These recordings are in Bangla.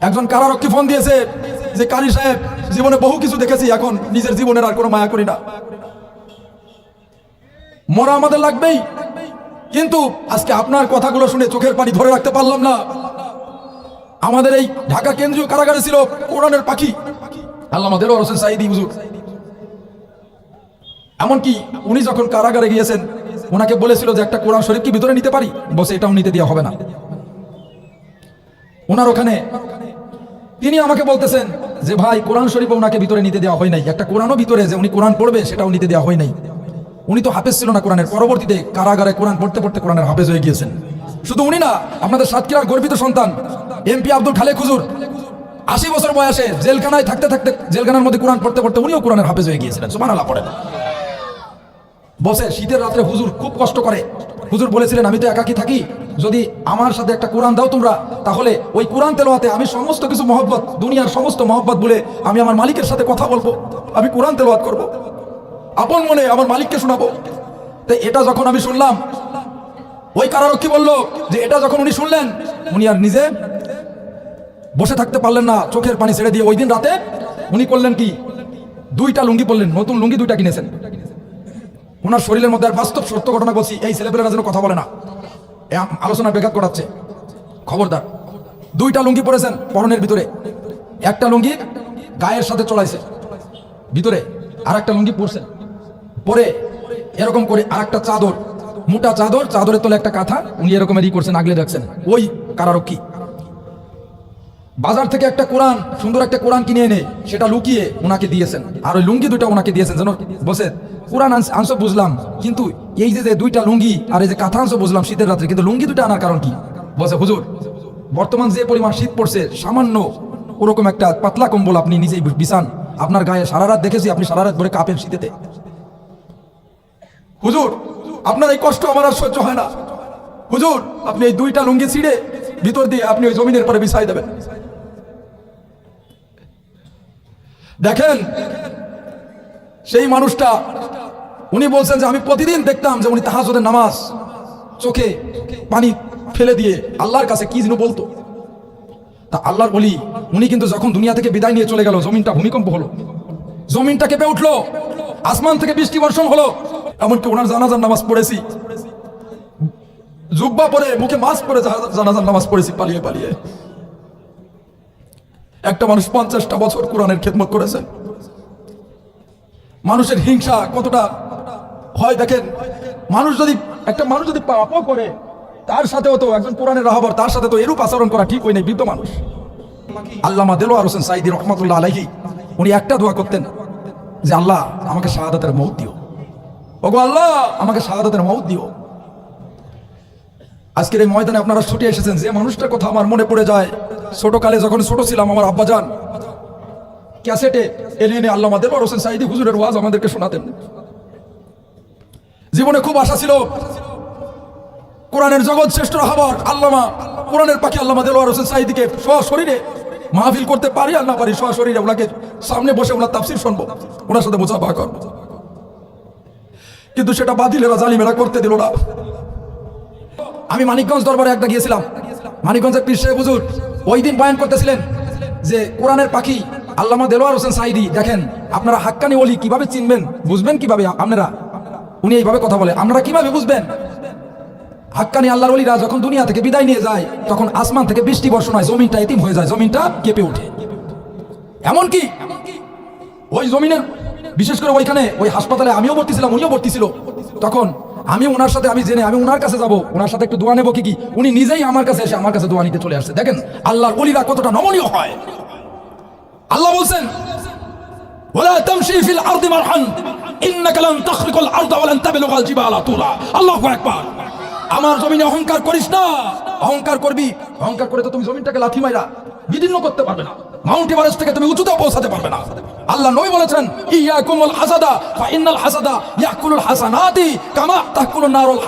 একজন কারারক্ষী ফোন দিয়েছে যে, কারি সাহেব, জীবনে বহু কিছু দেখেছি, এখন নিজের জীবনের আর কোনো মায়া করি না। মরা আমাদের লাগবেই। কিন্তু আজকে আপনার কথাগুলো শুনে চোখের পানি ধরে রাখতে পারলাম না। আমাদের এই ঢাকা কেন্দ্রীয় কারাগারে ছিল কোরআনের পাখি। আল্লাহ এমনকি উনি যখন কারাগারে গিয়েছেন ওনাকে বলেছিল যে, একটা কোরআন শরীফ কি ভিতরে নিতে পারি? বসে এটাও নিতে দেওয়া হবে না। ওনার ওখানে তিনি আমাকে বলতেছেন যে, ভাই, কোরআন শরীফ ওনাকে ভিতরে নিতে দেওয়া হয় নাই। একটা কোরআনও ভিতরে যে উনি কোরআন পড়বে, সেটাও নিতে দেওয়া হয় নাই। উনি তো হাফেজ ছিল না কোরআনের। পরবর্তীতে কারাগারে কোরআন পড়তে পড়তে কোরআনের হাফেজ হয়ে গিয়েছেন। শুধু উনি না আপনাদের সাতক্ষীরার গর্বিত সন্তান এমপি আব্দুল খালেক হুজুর, আশি বছর বয়সে জেলখানায় থাকতে থাকতে, জেলখানার মধ্যে কোরআন পড়তে পড়তে উনিও কোরআনের হাফেজ হয়ে গিয়েছিলেন। সুমান আল্লাহ পড়েন। বসে শীতের রাত্রে হুজুর খুব কষ্ট করে হুজুর বলেছিলেন, আমি তো একাকি থাকি। যদি আমার সাথে একটা কোরআন দাও তোমরা, তাহলে ওই কোরআন তেলোয়াতে আমি সমস্ত কিছু মহব্বত, দুনিয়ার সমস্ত মহব্বত বলে আমি আমার মালিকের সাথে কথা বলব, আমি কোরআন তেলোয়াত করব, আপন মনে আমার মালিককে শোনাবো। তো এটা যখন আমি শুনলাম, ওই কারারক্ষী বলল যে, এটা যখন উনি শুনলেন, উনি আর নিজে বসে থাকতে পারলেন না, চোখের পানি ছেড়ে দিয়ে। ওই দিন রাতে উনি করলেন কি, দুইটা লুঙ্গি পরলেন, নতুন লুঙ্গি দুইটা কিনেছেন। ওনার শরীরের মধ্যে আর বাস্তব সত্য ঘটনা বলছি, এই ছেলেপেলেরা যেন কথা বলে না। আলোচনা বেঘাত করাচ্ছে খবরদার, দুইটা লুঙ্গি পরেছেন পরনের ভিতরে। একটা লুঙ্গি গায়ের সাথে চড়াইছে, ভিতরে আর একটা লুঙ্গি পরছেন। পরে এরকম করে আর একটা চাদর, মোটা চাদর, চাদরের তলে একটা কাঁথা, উনি এরকম ই করছেন, আগলে রাখছেন। ওই কারারক্ষী। বাজার থেকে একটা কোরআন, সুন্দর একটা কোরআন কিনে এনে সেটা লুকিয়ে ওনাকে দিয়েছেন। আর ওই লুঙ্গি দুইটা ওনাকে দিয়েছেন, যেন বসে কোরআন আনছো বুঝলাম। কিন্তু এই যে দুইটা লুঙ্গি আর এই যে কাঁথা আনছো বুঝলাম শীতের রাত্রে। কিন্তু লুঙ্গি দুইটা আনার কারণ কি? বসে হুজুর, বর্তমান যে পরিমাণ শীত পড়ছে, সামান্য ওরকম একটা পাতলা কম্বল আপনি নিজেই বিছান। আপনার গায়ে সারা রাত দেখেছি, আপনি সারা রাত ধরে কাঁপেন শীতেতে। হুজুর, আপনার এই কষ্ট আমার আর সহ্য হয় না। হুজুর, আপনি এই দুইটা লুঙ্গি ছিঁড়ে ভিতর দিয়ে আপনি ওই জমিনের পরে বিছাই দেবেন। দেখেন, সেই মানুষটা উনি বলছেন যে আমি প্রতিদিন দেখতাম যে উনি তাহাজদের নামাজ চোখে পানি ফেলে দিয়ে আল্লাহর কাছে কি যেন বলতো। তা আল্লাহর বলি উনি কিন্তু যখন দুনিয়া থেকে বিদায় নিয়ে চলে গেল, জমিনটা ভূমিকম্প হলো। জমিনটা কেঁপে উঠল, আসমান থেকে বৃষ্টি বর্ষণ হলো। এমনকি ওনার জানাজার নামাজ পড়েছি। জুব্বা পরে মুখে মাস্ক পরে জানাজার নামাজ পড়েছি পালিয়ে পালিয়ে। একটা মানুষ পঞ্চাশটা বছর কোরআনের খেদমত করেছে। মানুষের হিংসা কতটা হয় দেখেন। মানুষ যদি, একটা মানুষ যদি পাপও করে, তার সাথেও তো একজন কোরআনের রাহবর, তার সাথে তো এরূপ আচরণ করা ঠিক হয় নাই, বৃদ্ধ মানুষ। আল্লামা দেলোয়ার হোসেন সাইদি রহমতুল্লাহ আলাইহি, উনি একটা দোয়া করতেন যে, আল্লাহ, আমাকে শাহাদাতের মৌত দিও। ওগো আল্লাহ, আমাকে শাহাদাতের মৌত দিও। আজকের এই ময়দানে আপনারা ছুটে এসেছেন, যে মানুষটার কথা আমার মনে পড়ে যায়। ছোটকালে যখন ছোট ছিলাম, আমার আব্বাজান ক্যাসেটে এনে এনে আল্লাহ দেলোয়ার হোসেন সাইদি হুজুরের ওয়াজ আমাদেরকে শোনাতেন। জীবনে খুব আশা ছিল। কোরআনের জগৎ শ্রেষ্ঠ রাহাবার আল্লামা। কোরআনের পাখি আল্লামা দেলোয়ার হোসেন সাইদিকে শরীরে মাহফিল করতে পারি আর না পারি শরীরে ওনাকে সামনে বসে ওনার তাফসির শুনব, ওনার সাথে মুসাফা করব। কিন্তু সেটা বাতিলেরা, জালিমেরা করতে দিল না। আমি মানিকগঞ্জ দরবারে একটা গিয়েছিলাম। মানিকগঞ্জের পীর সাহেব হুজুর ওই দিন বয়ান করতেছিলেন যে, কোরআনের পাখি আল্লামা দেলোয়ার হোসেন সাইদি দেখেন, আপনারা হাক্কানি ওলি কীভাবে চিনবেন, বুঝবেন কীভাবে আপনারা? উনি এইভাবে কথা বলে আমরা কীভাবে বুঝবেন? হাক্কানি আল্লাহর অলিরা যখন দুনিয়া থেকে বিদায় নিয়ে যায়, তখন আসমান থেকে বৃষ্টি বর্ষণ হয়, জমিনটা এতিম হয়ে যায়, জমিনটা কেঁপে ওঠে। এমনকি ওই জমিনের, বিশেষ করে ওইখানে ওই হাসপাতালে আমিও ভর্তি ছিলাম, উনিও ভর্তি ছিল। তখন আমি ওনার সাথে, আমি জেনে, আমি ওনার কাছে যাব ওনার সাথে একটু দোয়া নেব কি কি? উনি নিজেই আমার কাছে এসে আমার কাছে দোয়া নিতে চলে আসছে। দেখেন, আল্লাহর অলিরা কতটা নমনীয় হয়। আল্লাহ বলছেন, ওলা আমার জমিনে অহংকার করিস না। অহংকার করবি। অহংকার করে তো তুমি জমিনটাকে লাথি মাইরা বিদীর্ণ করতে পারবে না। মাউন্ট এভারেস্ট থেকে তুমি উঁচুতে পৌঁছাতে পারবে না। আল্লাহ নবী বলেছেন হাসাদা ইন্নাল হাসাদা হাসানাতি কামা নারুল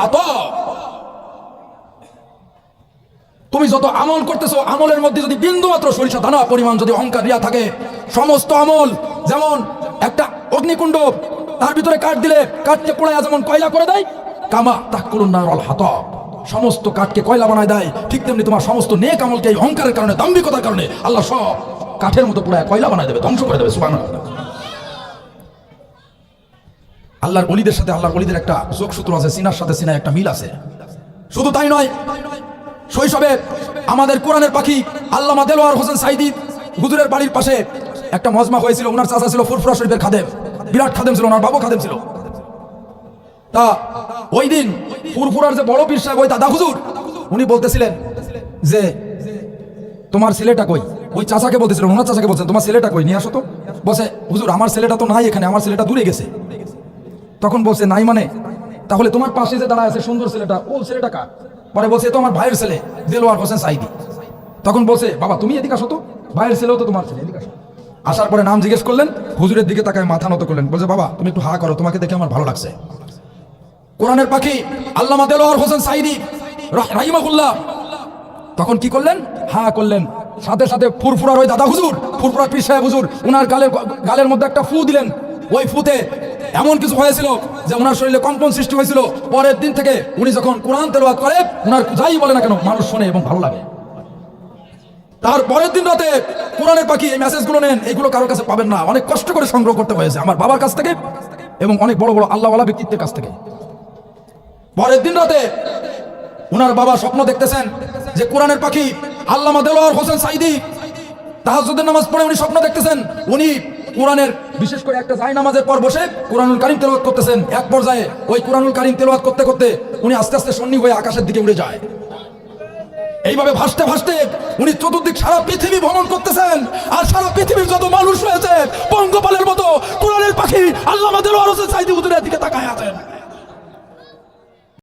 তুমি যত আমল করতেছ, আমলের মধ্যে যদি বিন্দুমাত্র সরিষা, দানা, পরিমাণ যদি অহংকার দিয়া থাকে, সমস্ত আমল যেমন একটা অগ্নিকুণ্ড তার ভিতরে কাঠ দিলে কাঠকে পোড়ায় যেমন কয়লা করে দেয়? কামা তা করুন না হাত সমস্ত কাঠকে কয়লা বানায় দেয়। ঠিক তেমনি তোমার সমস্ত নেক আমলকে এই অহংকারের কারণে, দাম্ভিকতার কারণে আল্লাহ সব কাঠের মতো পুরো কয়লা বানায় দেবে, ধ্বংস করে দেবে সুবান আল্লাহর অলিদের সাথে আল্লাহর অলিদের একটা যোগসূত্র আছে, সিনার সাথে সিনায় একটা মিল আছে। শুধু তাই নয়, শৈশবে আমাদের কোরআনের পাখি আল্লামা দেলোয়ার হোসেন সাইদি হুজুরের বাড়ির পাশে একটা মজমা হয়েছিল ওনার চাচা ছিল ফুরফুরা শরীফের খাদেম। বিরাট খাদেম ছিল, ওনার বাবু খাদেম ছিল। তা ওই দিন ফুরফুরার যে বড় পীর সাহেব, ওই দাদা হুজুর, উনি বলতেছিলেন যে, তোমার ছেলেটা কই? ওই চাচাকে বলতেছিলেন, ওনার চাচাকে বলছেন তোমার ছেলেটা কই? নিয়ে আসো তো। বলছে, হুজুর, আমার ছেলেটা তো নাই এখানে, আমার ছেলেটা দূরে গেছে। তখন বলছে, নাই মানে? তাহলে তোমার পাশে যে দাঁড়ায় আছে সুন্দর ছেলেটা ও ছেলেটা কার? পরে বলছে, "এ তো আমার ভাইয়ের ছেলে, দেলোয়ার হোসেন সাইদি। তখন বলছে, বাবা, তুমি এদিকে আসো তো, ভাইয়ের ছেলেও তো তোমার ছেলে, এদিকে আসো। আসার পরে নাম জিজ্ঞেস করলেন, হুজুরের দিকে তাকায় মাথা নত করলেন। বলছে, বাবা, তুমি একটু হা করো, তোমাকে দেখে আমার ভালো লাগছে। কোরআনের পাখি, আল্লামা দেলোয়ার হোসেন সাইদি রাহ- রাহিমাহুল্লাহ। তখন কি করলেন? হা করলেন। সাথে সাথে ফুরফুরার ওই দাদা হুজুর ফুরফুরার পীর সাহেব হুজুর, উনার গালের গালের মধ্যে একটা ফু দিলেন। ওই ফুতে এমন কিছু হয়েছিল যে ওনার শরীরে কম্পন সৃষ্টি হয়েছিল। পরের দিন থেকে উনি যখন কোরআন তেলাওয়াত করে, উনার যাই বলে না কেন, মানুষ শোনে এবং ভালো লাগে। তার পরের দিন রাতে কোরআনের পাখি এই মেসেজগুলো নেন, এগুলো কারোর কাছে পাবেন না। অনেক কষ্ট করে সংগ্রহ করতে হয়েছে আমার বাবার কাছ থেকে এবং অনেক বড় বড় আল্লাহওয়ালা ব্যক্তিত্বের কাছ থেকে। পরের দিন রাতে ওনার বাবা স্বপ্ন দেখতেছেন যে কোরআনের পাখি আল্লামা দেলোয়ার হোসেন সাইদি তাহাজুদের নামাজ পড়ে উনি স্বপ্ন দেখতেছেন, উনি কোরআনের বিশেষ করে একটা জাই নামাজের পর বসে কোরআনুল কারিম তেলাওয়াত করতেছেন। এক পর্যায়ে ওই কোরআনুল কারিম তেলাওয়াত করতে করতে উনি আস্তে আস্তে সন্নি হয়ে আকাশের দিকে উড়ে যায়। এইভাবে ভাসতে ভাসতে উনি চতুর্দিক সারা পৃথিবী ভ্রমণ করতেছেন। আর সারা পৃথিবীর যত মানুষ রয়েছে, পঙ্গপালের মতো কোরআনের পাখি আল্লাহ আমাদের সাইদি হুজুরের দিকে তাকায় আছেন।